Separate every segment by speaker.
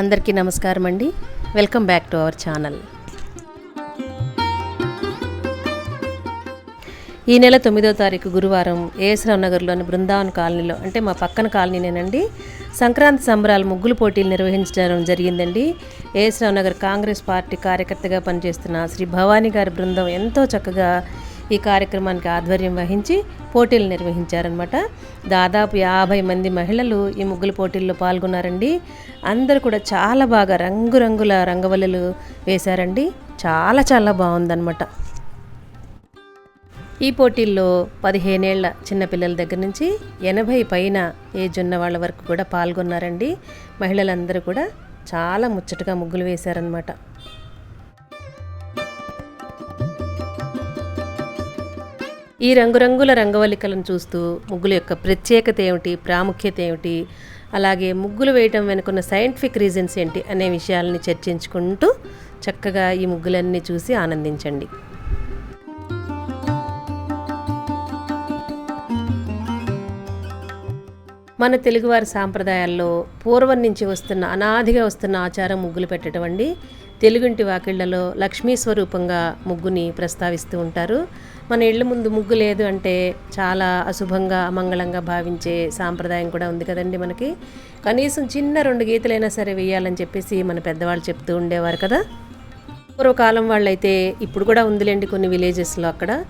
Speaker 1: అందరికీ నమస్కారం అండి. Welcome back to our channel ఈ నెల తొమ్మిదో తారీఖు గురువారం ఏఎస్రావు నగర్లోని బృందావన్ కాలనీలో అంటే మా పక్కన కాలనీనేనండి సంక్రాంతి సంబరాలు ముగ్గులు పోటీలు నిర్వహించడం జరిగిందండి. ఏఎస్రావు నగర్ కాంగ్రెస్ పార్టీ కార్యకర్తగా పనిచేస్తున్న శ్రీ భవానీ గారి బృందం ఎంతో చక్కగా ఈ కార్యక్రమానికి ఆధ్వర్యం వహించి పోటీలు నిర్వహించారనమాట దాదాపు యాభై మంది మహిళలు ఈ ముగ్గుల పోటీల్లో పాల్గొన్నారండి. అందరూ కూడా చాలా బాగా రంగురంగుల రంగవల్లులు వేశారండి. చాలా చాలా బాగుందన్నమాట. ఈ పోటీల్లో పదిహేనేళ్ళ చిన్నపిల్లల దగ్గర నుంచి ఎనభై పైన ఏజ్ ఉన్న వాళ్ళ వరకు కూడా పాల్గొన్నారండి. మహిళలందరూ కూడా చాలా ముచ్చటగా ముగ్గులు వేశారనమాట ఈ రంగురంగుల రంగవల్లికలను చూస్తూ ముగ్గుల యొక్క ప్రత్యేకత ఏమిటి ప్రాముఖ్యత ఏమిటి అలాగే ముగ్గులు వేయటం వెనుకున్న సైంటిఫిక్ రీజన్స్ ఏంటి అనే విషయాలని చర్చించుకుంటూ చక్కగా ఈ ముగ్గులన్నీ చూసి ఆనందించండి. మన తెలుగువారి సాంప్రదాయాల్లో పూర్వం నుంచి వస్తున్న అనాదిగా వస్తున్న ఆచారం ముగ్గులు పెట్టడం అండి. తెలుగుంటి వాకిళ్ళలో లక్ష్మీ స్వరూపంగా ముగ్గుని ప్రస్తావిస్తూ ఉంటారు. మన ఇళ్ళ ముందు ముగ్గు లేదు అంటే చాలా అశుభంగా అమంగళంగా భావించే సాంప్రదాయం కూడా ఉంది కదండి మనకి. కనీసం చిన్న రెండు గీతలైనా సరే వేయాలని చెప్పేసి మన పెద్దవాళ్ళు చెప్తూ ఉండేవారు కదా. పూర్వకాలం వాళ్ళైతే ఇప్పుడు కూడా ఉందిలేండి కొన్ని విలేజెస్లో అక్కడ.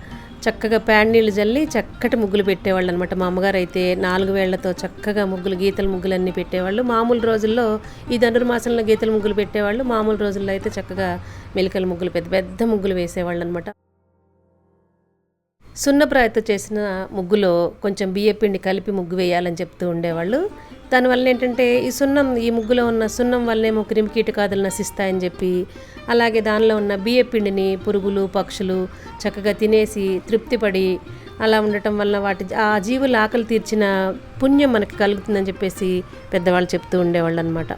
Speaker 1: చక్కగా ప్యాడ్ నీళ్ళు జల్లి చక్కటి ముగ్గులు పెట్టేవాళ్ళు అనమాట మా అమ్మగారు అయితే నాలుగు వేళ్ళతో చక్కగా ముగ్గులు గీతల ముగ్గులన్నీ పెట్టేవాళ్ళు. మామూలు రోజుల్లో ఈ ధనుర్మాసంలో గీతల ముగ్గులు పెట్టేవాళ్ళు. మామూలు రోజుల్లో అయితే చక్కగా మెలికల ముగ్గులు పెద్ద పెద్ద ముగ్గులు వేసేవాళ్ళు అనమాట సున్నప్రాయతో చేసిన ముగ్గులో కొంచెం బియ్యపిండి కలిపి ముగ్గు వేయాలని చెప్తూ ఉండేవాళ్ళు. దానివల్ల ఏంటంటే ఈ సున్నం ఈ ముగ్గులో ఉన్న సున్నం వల్లేమో క్రిమికీటకాదులు నశిస్తాయని చెప్పి అలాగే దానిలో ఉన్న బియ్యపిండిని పురుగులు పక్షులు చక్కగా తినేసి తృప్తిపడి అలా ఉండటం వల్ల వాటి ఆ జీవుల ఆకలి తీర్చిన పుణ్యం మనకి కలుగుతుందని చెప్పేసి పెద్దవాళ్ళు చెప్తూ ఉండేవాళ్ళు అనమాట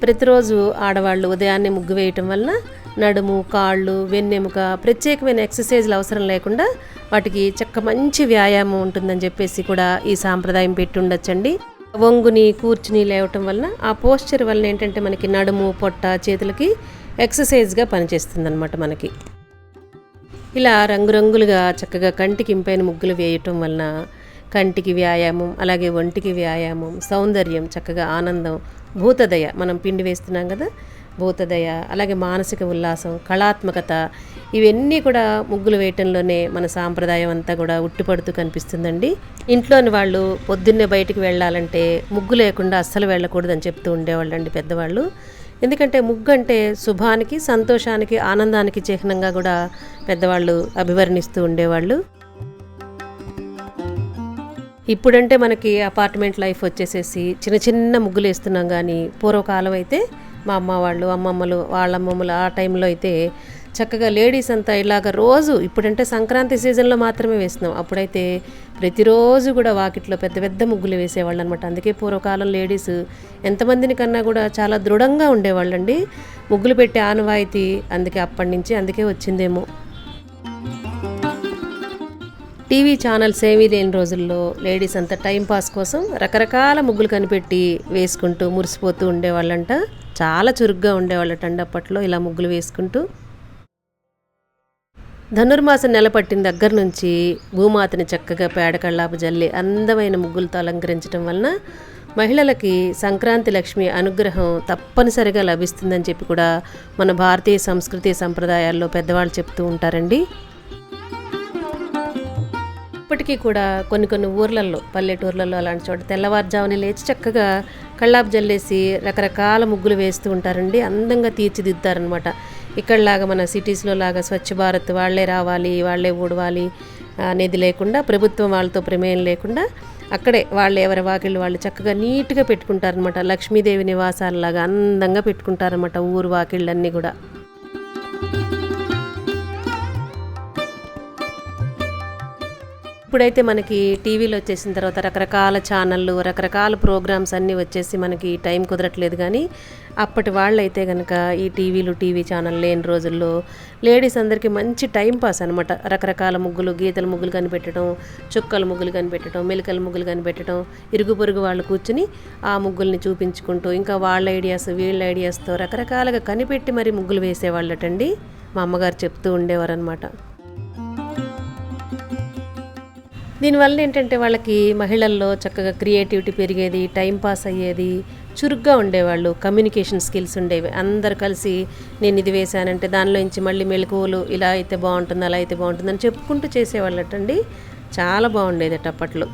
Speaker 1: ప్రతిరోజు ఆడవాళ్ళు ఉదయాన్నే ముగ్గు వేయటం వలన నడుము కాళ్ళు వెన్నెముక ప్రత్యేకమైన ఎక్సర్సైజ్లు అవసరం లేకుండా వాటికి చక్క మంచి వ్యాయామం ఉంటుందని చెప్పేసి కూడా ఈ సాంప్రదాయం పెట్టి ఉండొచ్చండి. వంగుని కూర్చుని లేవటం వలన ఆ పోస్చర్ వలన ఏంటంటే మనకి నడుము పొట్ట చేతులకి ఎక్సర్సైజ్గా పనిచేస్తుంది అనమాట మనకి. ఇలా రంగురంగులుగా చక్కగా కంటికి ఇంపైన ముగ్గులు వేయటం వలన కంటికి వ్యాయామం అలాగే ఒంటికి వ్యాయామం సౌందర్యం చక్కగా ఆనందం భూతదయ మనం పిండి వేస్తున్నాం కదా భూతదయ అలాగే మానసిక ఉల్లాసం కళాత్మకత ఇవన్నీ కూడా ముగ్గులు వేయటంలోనే మన సాంప్రదాయం అంతా కూడా ఉట్టిపడుతూ కనిపిస్తుందండి. ఇంట్లోని వాళ్ళు పొద్దున్నే బయటికి వెళ్ళాలంటే ముగ్గు లేకుండా అస్సలు వెళ్ళకూడదని చెప్తూ ఉండేవాళ్ళు అండి పెద్దవాళ్ళు. ఎందుకంటే ముగ్గు అంటే శుభానికి సంతోషానికి ఆనందానికి చిహ్నంగా కూడా పెద్దవాళ్ళు అభివర్ణిస్తూ ఉండేవాళ్ళు. ఇప్పుడంటే మనకి అపార్ట్మెంట్ లైఫ్ వచ్చేసేసి చిన్న చిన్న ముగ్గులు వేస్తున్నాం కానీ పూర్వకాలం అయితే మా అమ్మ వాళ్ళు అమ్మమ్మలు వాళ్ళ అమ్మమ్మలు ఆ టైంలో అయితే చక్కగా లేడీస్ అంతా ఇలాగ రోజు ఇప్పుడంటే సంక్రాంతి సీజన్లో మాత్రమే వేస్తున్నాం. అప్పుడైతే ప్రతిరోజు కూడా వాకిట్లో పెద్ద పెద్ద ముగ్గులు వేసేవాళ్ళు అనమాట అందుకే పూర్వకాలం లేడీస్ ఎంతమందిని కన్నా కూడా చాలా దృఢంగా ఉండేవాళ్ళండి. ముగ్గులు పెట్టే ఆనవాయితీ అందుకే అప్పటి నుంచి అందుకే వచ్చిందేమో. టీవీ ఛానల్స్ ఏమీ లేని రోజుల్లో లేడీస్ అంతా టైంపాస్ కోసం రకరకాల ముగ్గులు కనిపెట్టి వేసుకుంటూ మురిసిపోతూ ఉండేవాళ్ళంట. చాలా చురుగ్గా ఉండేవాళ్ళటండి అప్పట్లో ఇలా ముగ్గులు వేసుకుంటూ. ధనుర్మాసం నెల పట్టిన దగ్గర నుంచి భూమాతని చక్కగా పేడకళ్ళాపు జల్లి అందమైన ముగ్గులతో అలంకరించడం వలన మహిళలకి సంక్రాంతి లక్ష్మి అనుగ్రహం తప్పనిసరిగా లభిస్తుందని చెప్పి కూడా మన భారతీయ సంస్కృతి సంప్రదాయాల్లో పెద్దవాళ్ళు చెప్తూ ఉంటారండి. ఇప్పటికీ కూడా కొన్ని కొన్ని ఊర్లలో పల్లెటూర్లలో అలాంటి చోట తెల్లవారుజామున లేచి చక్కగా కళ్ళాపు జల్లేసి రకరకాల ముగ్గులు వేస్తూ ఉంటారండి. అందంగా తీర్చిదిద్దారనమాట ఇక్కడలాగా మన సిటీస్లో లాగా స్వచ్ఛ భారత్ వాళ్ళే రావాలి వాళ్ళే ఊడవాలి అనేది లేకుండా ప్రభుత్వం వాళ్ళతో ప్రమేయం లేకుండా అక్కడే వాళ్ళు ఎవరి వాకిళ్ళు వాళ్ళు చక్కగా నీట్గా పెట్టుకుంటారనమాట లక్ష్మీదేవి నివాసాలలాగా అందంగా పెట్టుకుంటారనమాట ఊరు వాకిళ్ళన్నీ కూడా. ఇప్పుడైతే మనకి టీవీలో వచ్చేసిన తర్వాత రకరకాల ఛానళ్ళు రకరకాల ప్రోగ్రామ్స్ అన్నీ వచ్చేసి మనకి టైం కుదరట్లేదు కానీ అప్పటి వాళ్ళైతే కనుక ఈ టీవీలు టీవీ ఛానల్ లేని రోజుల్లో లేడీస్ అందరికీ మంచి టైం పాస్ అనమాట రకరకాల ముగ్గులు గీతల ముగ్గులు కనిపెట్టడం చుక్కల ముగ్గులు కనిపెట్టడం మెలికల ముగ్గులు కనిపెట్టడం ఇరుగు పొరుగు వాళ్ళు కూర్చుని ఆ ముగ్గుల్ని చూపించుకుంటూ ఇంకా వాళ్ళ ఐడియాస్ వీళ్ళ ఐడియాస్తో రకరకాలుగా కనిపెట్టి మరి ముగ్గులు వేసేవాళ్ళటండి. మా అమ్మగారు చెప్తూ ఉండేవారు దీనివల్ల ఏంటంటే వాళ్ళకి మహిళల్లో చక్కగా క్రియేటివిటీ పెరిగేది టైం పాస్ అయ్యేది చురుగ్గా ఉండేవాళ్ళు కమ్యూనికేషన్ స్కిల్స్ ఉండేవి. అందరు కలిసి నేను ఇది వేశానంటే దానిలో నుంచి మళ్ళీ మెలకువలు ఇలా అయితే బాగుంటుంది అలా అయితే బాగుంటుంది అని చెప్పుకుంటూ చేసేవాళ్ళటండి. చాలా బాగుండేది అప్పట్లో.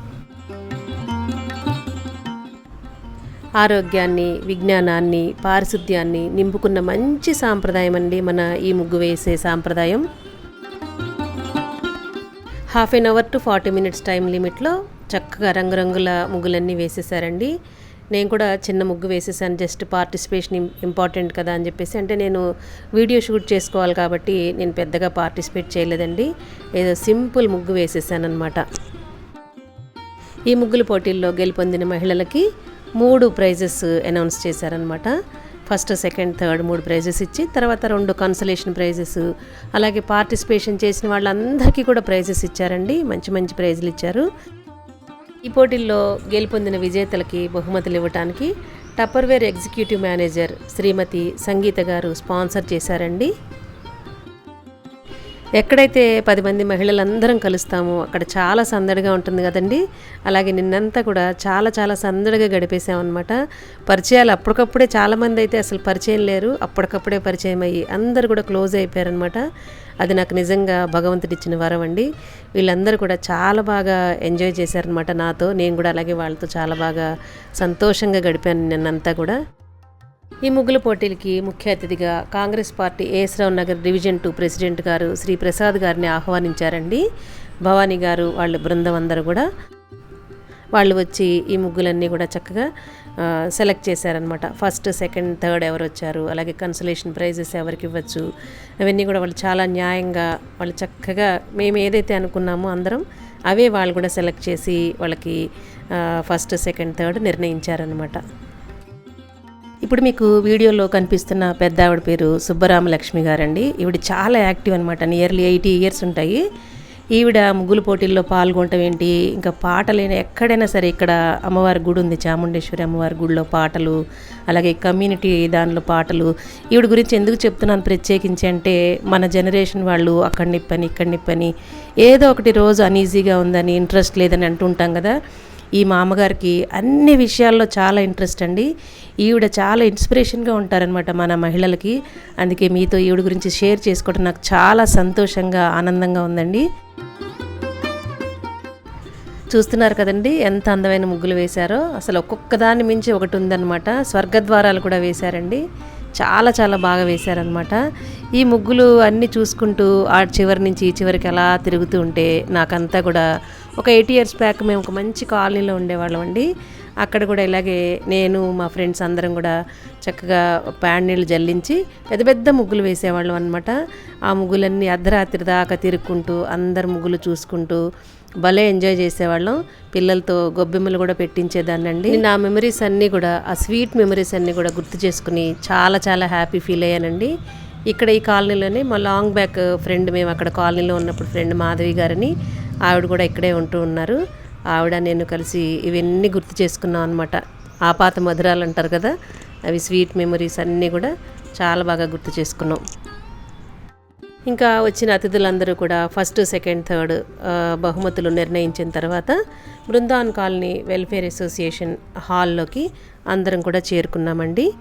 Speaker 1: ఆరోగ్యాన్ని విజ్ఞానాన్ని పారిశుద్ధ్యాన్ని నింపుకున్న మంచి సాంప్రదాయం అండి మన ఈ ముగ్గు వేసే సాంప్రదాయం. Half an hour to forty minutes time లిమిట్లో చక్కగా రంగురంగుల ముగ్గులన్నీ వేసేసారండి నేను కూడా చిన్న ముగ్గు వేసేసాను జస్ట్ పార్టిసిపేషన్ ఇంపార్టెంట్ కదా అని చెప్పేసి. అంటే నేను వీడియో షూట్ చేసుకోవాలి కాబట్టి నేను పెద్దగా పార్టిసిపేట్ చేయలేదండి. ఏదో సింపుల్ ముగ్గు వేసేసాను అనమాట ఈ ముగ్గుల పోటీల్లో గెలుపొందిన మహిళలకి మూడు ప్రైజెస్ అనౌన్స్ చేశారనమాట ఫస్ట్ సెకండ్ థర్డ్ మూడు ప్రైజెస్ ఇచ్చి తర్వాత రెండు కన్సలేషన్ ప్రైజెస్ అలాగే పార్టిసిపేషన్ చేసిన వాళ్ళందరికీ కూడా ప్రైజెస్ ఇచ్చారండి. మంచి మంచి ప్రైజులు ఇచ్చారు. ఈ పోటీల్లో గెలుపొందిన విజేతలకి బహుమతులు ఇవ్వటానికి Tupperware executive manager Shrimati Sangeeta garu sponsor చేశారండి. ఎక్కడైతే పది మంది మహిళలందరం కలుస్తామో అక్కడ చాలా సందడిగా ఉంటుంది కదండి. అలాగే నిన్నంతా కూడా చాలా చాలా సందడిగా గడిపేసామన్నమాట పరిచయాలు అప్పటికప్పుడే చాలామంది అయితే అసలు పరిచయం లేరు. అప్పటికప్పుడే పరిచయం అయ్యి అందరు కూడా క్లోజ్ అయిపోయారనమాట అది నాకు నిజంగా భగవంతుడి ఇచ్చిన వరం అండి. వీళ్ళందరూ కూడా చాలా బాగా ఎంజాయ్ చేశారనమాట నాతో. నేను కూడా అలాగే వాళ్ళతో చాలా బాగా సంతోషంగా గడిపాను నిన్నంతా కూడా. ఈ ముగ్గుల పోటీలకి ముఖ్య అతిథిగా Congress party AS Rao Nagar division two president garu Shri Prasad గారిని ఆహ్వానించారండి. భవానీ గారు వాళ్ళ బృందం అందరూ కూడా వాళ్ళు వచ్చి ఈ ముగ్గులన్నీ కూడా చక్కగా సెలెక్ట్ చేశారనమాట ఫస్ట్ సెకండ్ థర్డ్ ఎవరు వచ్చారు అలాగే కన్సలేషన్ ప్రైజెస్ ఎవరికి ఇవ్వచ్చు అవన్నీ కూడా వాళ్ళు చాలా న్యాయంగా వాళ్ళు చక్కగా మేము ఏదైతే అనుకున్నామో అందరం అవే వాళ్ళు కూడా సెలెక్ట్ చేసి వాళ్ళకి ఫస్ట్ సెకండ్ థర్డ్ నిర్ణయించారనమాట ఇప్పుడు మీకు వీడియోలో కనిపిస్తున్న పెద్ద ఆవిడ పేరు సుబ్బరామలక్ష్మి గారండి. ఈవిడ చాలా యాక్టివ్ అనమాట నియర్లీ ఎయిటీ ఇయర్స్ ఉంటాయి. ఈవిడ ముగ్గులు పోటీల్లో పాల్గొనటం ఏంటి? ఇంకా పాటలైనా ఎక్కడైనా సరే ఇక్కడ అమ్మవారి గుడి ఉంది. చాముండేశ్వరి అమ్మవారి గుడిలో పాటలు అలాగే కమ్యూనిటీ దానిలో పాటలు. ఈవిడ గురించి ఎందుకు చెప్తున్నాను ప్రత్యేకించి అంటే మన జనరేషన్ వాళ్ళు అక్కడ నిప్పని ఇక్కడ నిప్పని ఏదో ఒకటి రోజు అనీజీగా ఉందని ఇంట్రెస్ట్ లేదని అంటుంటాం కదా. ఈ మామగారికి అన్ని విషయాల్లో చాలా ఇంట్రెస్ట్ అండి. ఈవిడ చాలా ఇన్స్పిరేషన్గా ఉంటారనమాట మన మహిళలకి. అందుకే మీతో ఈవిడ గురించి షేర్ చేసుకోవడం నాకు చాలా సంతోషంగా ఆనందంగా ఉందండి. చూస్తున్నారు కదండి ఎంత అందమైన ముగ్గులు వేశారో. అసలు ఒక్కొక్క దాన్ని మించి ఒకటి ఉందన్నమాట. స్వర్గద్వారాలు కూడా వేశారండి. చాలా చాలా బాగా వేశారనమాట ఈ ముగ్గులు అన్నీ చూసుకుంటూ ఆ చివరి నుంచి ఈ చివరికి అలా తిరుగుతూ ఉంటే నాకంతా కూడా ఒక ఎయిట్ ఇయర్స్ బ్యాక్ మేము ఒక మంచి కాలనీలో ఉండేవాళ్ళం అండి. అక్కడ కూడా ఇలాగే నేను మా ఫ్రెండ్స్ అందరం కూడా చక్కగా ప్యాన్ నీళ్ళు జల్లించి పెద్ద పెద్ద ముగ్గులు వేసేవాళ్ళం అనమాట ఆ ముగ్గులన్నీ అర్ధరాత్రి దాకా తిరుక్కుంటూ అందరు ముగ్గులు చూసుకుంటూ భలే ఎంజాయ్ చేసేవాళ్ళం. పిల్లలతో గొబ్బెమ్మలు కూడా పెట్టించేదాన్నండి నా మెమరీస్ అన్నీ కూడా ఆ స్వీట్ మెమరీస్ అన్నీ కూడా గుర్తు చేసుకుని చాలా చాలా హ్యాపీ ఫీల్ అయ్యానండి. ఇక్కడ ఈ కాలనీలోనే మా లాంగ్ బ్యాక్ ఫ్రెండ్ మేము అక్కడ కాలనీలో ఉన్నప్పుడు ఫ్రెండ్ మాధవి గారిని ఆవిడ కూడా ఇక్కడే ఉంటూ ఉన్నారు. ఆవిడ నేను కలిసి ఇవన్నీ గుర్తు చేసుకున్నాం అనమాట ఆపాత మధురాలు అంటారు కదా అవి స్వీట్ మెమరీస్ అన్నీ కూడా చాలా బాగా గుర్తు చేసుకున్నాం. ఇంకా వచ్చిన అతిథులందరూ కూడా ఫస్ట్ సెకండ్ థర్డ్ బహుమతులు నిర్ణయించిన తర్వాత బృందాన్ కాలనీ వెల్ఫేర్ అసోసియేషన్ హాల్లోకి అందరం కూడా చేరుకున్నామండి.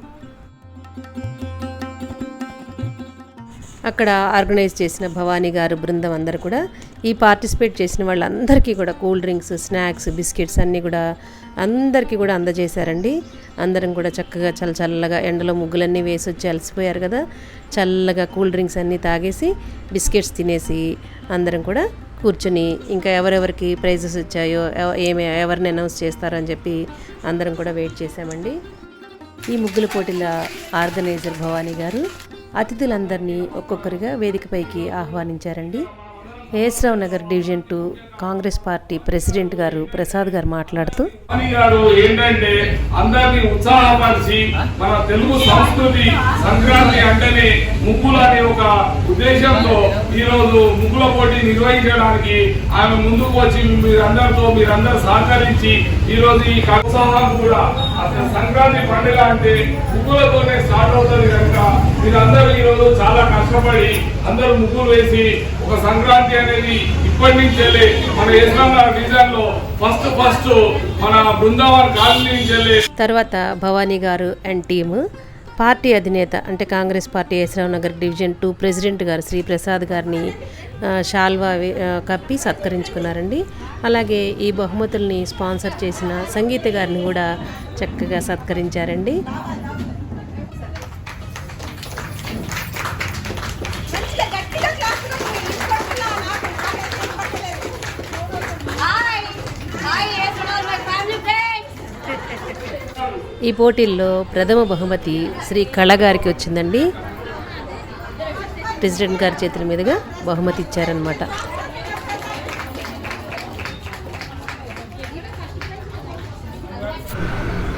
Speaker 1: అక్కడ ఆర్గనైజ్ చేసిన భవానీ గారు బృందం అందరూ కూడా ఈ పార్టిసిపేట్ చేసిన వాళ్ళందరికీ కూడా కూల్ డ్రింక్స్ స్నాక్స్ బిస్కెట్స్ అన్నీ కూడా అందరికీ కూడా అందజేశారండి. అందరం కూడా చక్కగా చల్ల చల్లగా ఎండలో ముగ్గులన్నీ వేసి వచ్చి అలసిపోయారు కదా. చల్లగా కూల్ డ్రింక్స్ అన్నీ తాగేసి బిస్కెట్స్ తినేసి అందరం కూడా కూర్చొని ఇంకా ఎవరెవరికి ప్రైజెస్ వచ్చాయో ఎవ- ఏమి ఎవరిని అనౌన్స్ చేస్తారో అని చెప్పి అందరం కూడా వెయిట్ చేసామండి ఈ ముగ్గుల పోటీల ఆర్గనైజర్ భవానీ గారు అతిథులందరినీ ఒక్కొక్కరిగా వేదికపైకి ఆహ్వానించారండి. AS Rao Nagar division two Congress party president garu Prasad గారు మాట్లాడుతూ
Speaker 2: గారు ఏంటంటే అందరినీ ఉత్సాహపరిచి మన తెలుగు సంస్కృతి సంక్రాంతి అంటేనే ముగ్గులు అనే ఒక ఉద్దేశంతో ఈరోజు ముగ్గుల పోటీ నిర్వహించడానికి ఆమె ముందుకు వచ్చి మీరందరితో మీరందరూ సహకరించి ఈరోజు ఈ ఉత్సాహం కూడా అసలు సంక్రాంతి పండుగ అంటే ముగ్గులతోనే స్టార్ట్ అవుతుంది కనుక మీరందరూ ఈరోజు చాలా కష్టపడి అందరూ ముగ్గులు వేసి ఒక సంక్రాంతి అనేది ఇప్పటి నుంచెల్లి మన యశ్వంత్ డివిజన్లో ఫస్ట్ ఫస్ట్ మన బృందావన్ కాలనీ నుంచి
Speaker 1: తర్వాత భవానీ గారు అండ్ టీము పార్టీ అధినేత అంటే Congress party Yashrao Nagar division two president garu Shri Prasad గారిని షాల్వా కప్పి సత్కరించుకున్నారండి. అలాగే ఈ బహుమతుల్ని స్పాన్సర్ చేసిన సంగీత గారిని కూడా చక్కగా సత్కరించారండి. ఈ పోటీల్లో ప్రథమ బహుమతి శ్రీ కళ గారికి వచ్చిందండి. ప్రెసిడెంట్ గారి చేతుల మీదుగా బహుమతి ఇచ్చారనమాట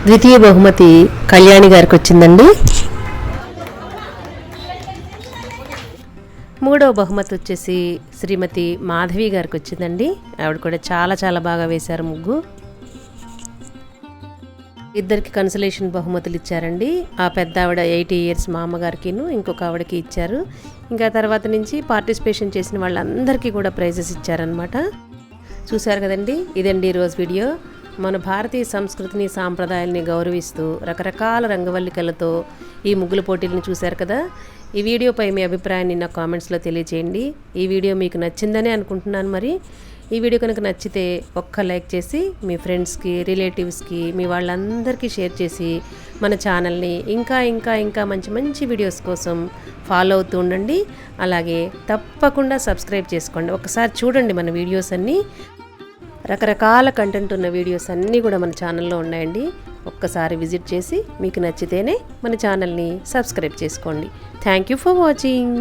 Speaker 1: ద్వితీయ బహుమతి కళ్యాణి గారికి వచ్చిందండి. మూడవ బహుమతి వచ్చేసి శ్రీమతి మాధవి గారికి వచ్చిందండి. ఆవిడ కూడా చాలా చాలా బాగా వేశారు ముగ్గు. ఇద్దరికి కన్సలేషన్ బహుమతులు ఇచ్చారండి. ఆ పెద్ద ఆవిడ ఎయిటీ ఇయర్స్ మా అమ్మగారికిను ఇంకొక ఆవిడకి ఇచ్చారు. ఇంకా తర్వాత నుంచి పార్టిసిపేషన్ చేసిన వాళ్ళందరికీ కూడా ప్రైజెస్ ఇచ్చారనమాట చూశారు కదండి ఇదండి ఈరోజు వీడియో మన భారతీయ సంస్కృతిని సాంప్రదాయాల్ని గౌరవిస్తూ రకరకాల రంగవల్లికలతో ఈ ముగ్గుల పోటీలను చూశారు కదా. ఈ వీడియోపై మీ అభిప్రాయాన్ని నా కామెంట్స్లో తెలియజేయండి ఈ వీడియో మీకు నచ్చిందనే అనుకుంటున్నాను మరి. ఈ వీడియో కనుక నచ్చితే ఒక్క లైక్ చేసి మీ ఫ్రెండ్స్కి రిలేటివ్స్కి మీ వాళ్ళందరికీ షేర్ చేసి మన ఛానల్ని ఇంకా ఇంకా ఇంకా మంచి మంచి వీడియోస్ కోసం ఫాలో అవుతూ ఉండండి. అలాగే తప్పకుండా సబ్స్క్రైబ్ చేసుకోండి. ఒకసారి చూడండి మన వీడియోస్ అన్నీ. రకరకాల కంటెంట్ ఉన్న వీడియోస్ అన్నీ కూడా మన ఛానల్లో ఉన్నాయండి. ఒక్కసారి విజిట్ చేసి మీకు నచ్చితేనే మన ఛానల్ని సబ్స్క్రైబ్ చేసుకోండి. Thank you for watching.